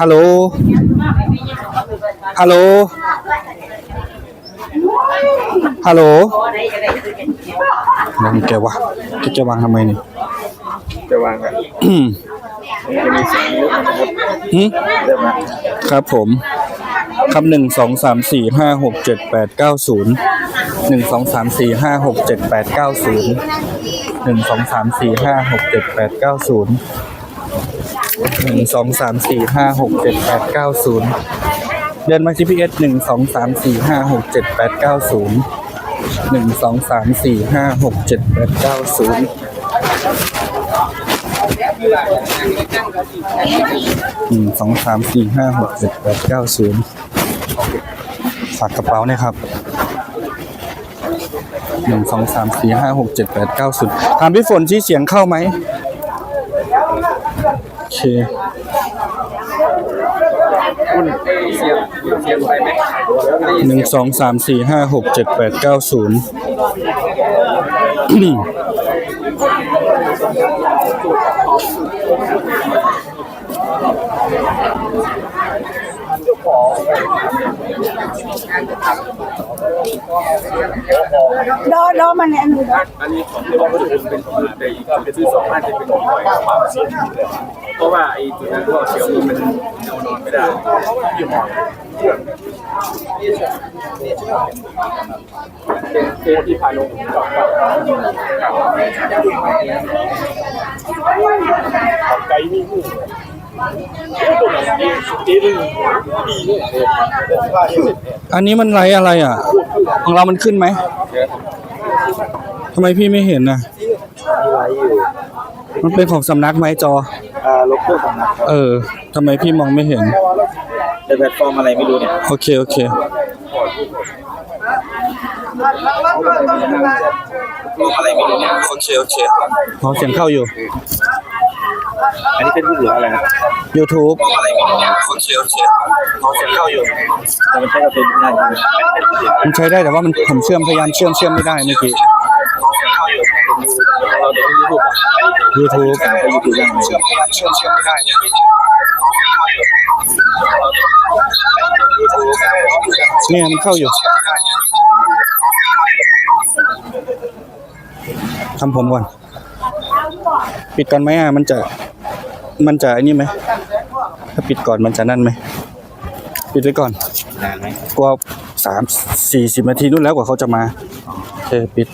ฮัลโหล ฮัลโหล ฮัลโหลนั่นแกวะแกจะวางทำไมนี่จะวางกันอืมจะมีเสียงยุบนะครับหึเริ่มนะครับผมคำหนึ่งสองสามสี่ห้าหกเจ็ดแปดเก้าศูนย์หนึ่งสองสามสี่ห้าหกเจ็ดแปดเก้าศูนย์หนึ่งสองสามสี่ห้าหกเจ็ดแปดเก้าศูนย์ หนึ่งสองสามสี่ห้าหกเจ็ดแปดเก้าศูนย์เดินมา GPS หนึ่งสองสามสี่ห้าหกเจ็ดแปดเก้าศูนย์หนึ่งสองสามสี่ห้าหกเจ็ดแปดเก้าศูนย์หนึ่งสองสามสี่ห้าหกเจ็ดแปดเก้าศูนย์ฝากกระเป๋าเนี่ยครับหนึ่งสองสามสี่ห้าหกเจ็ดแปดเก้าศูนย์ถามพี่ฝนชี้เสียงเข้าไหม เคคุณเสียงเสียงไปไหมหนึ่งสองสามสี่ห้าหกเจ็ดแปดเก้าศูนย์รอ รอมันเนี่ยอันนี้อันนี้ของที่ว่าคนอื่นเป็นของอื่นแต่อีกเป็นที่สองน่าจะเป็นของความเสียงเพราะว่าไอ้จุดนั้นก็เสียงมันเอานอนไม่ได้ยี่ห้อเป็นเคสที่พาลงกับกับไกด์นี่หูตัวนั้นเองตีหนึ่งปีเนี่ยอันนี้มันไรอะไรอะ ของเรามันขึ้นไหมทำไมพี่ไม่เห็นน่ะไลฟ์อยู่มันเป็นของสำนักไหมจอ อ่าโลโก้ของนักครับเออทำไมพี่มองไม่เห็นเป็นแพลตฟอร์มอะไรไม่รู้เนี่ยโอเค โอเคฟอร์มอะไรไม่รู้เนี่ย โอเค โอเคพอเสียงเข้าอยู่ อันนี้เป็นรูปเหลืออะไรครับ YouTube อะไรไม่รู้เนี่ยโอเคโอเคพอเสียงเข้าอยู่แต่มันใช้กับเป็นได้ไหมมันใช้ได้แต่ว่ามันผมเชื่อมพยายามเชื่อมเชื่อมไม่ได้เมื่อกี้ เราเดี๋ยวยูทูบอะ YouTube ไปยูทูบยังไงเชื่อมพยายามเชื่อมเชื่อมไม่ได้เมื่อกี้เนี่ยมันเข้าอยู่ทำผมก่อน ปิดก่อนไหมอะมันจะ มันจะไอันนี้ไหมถ้าปิดก่อนมันจะนั่นไหมปิดไว้ก่อนนานไหมกว่าสามสี่สิบนาทีนู่นแล้วกว่าเขาจะมาโอเคปิด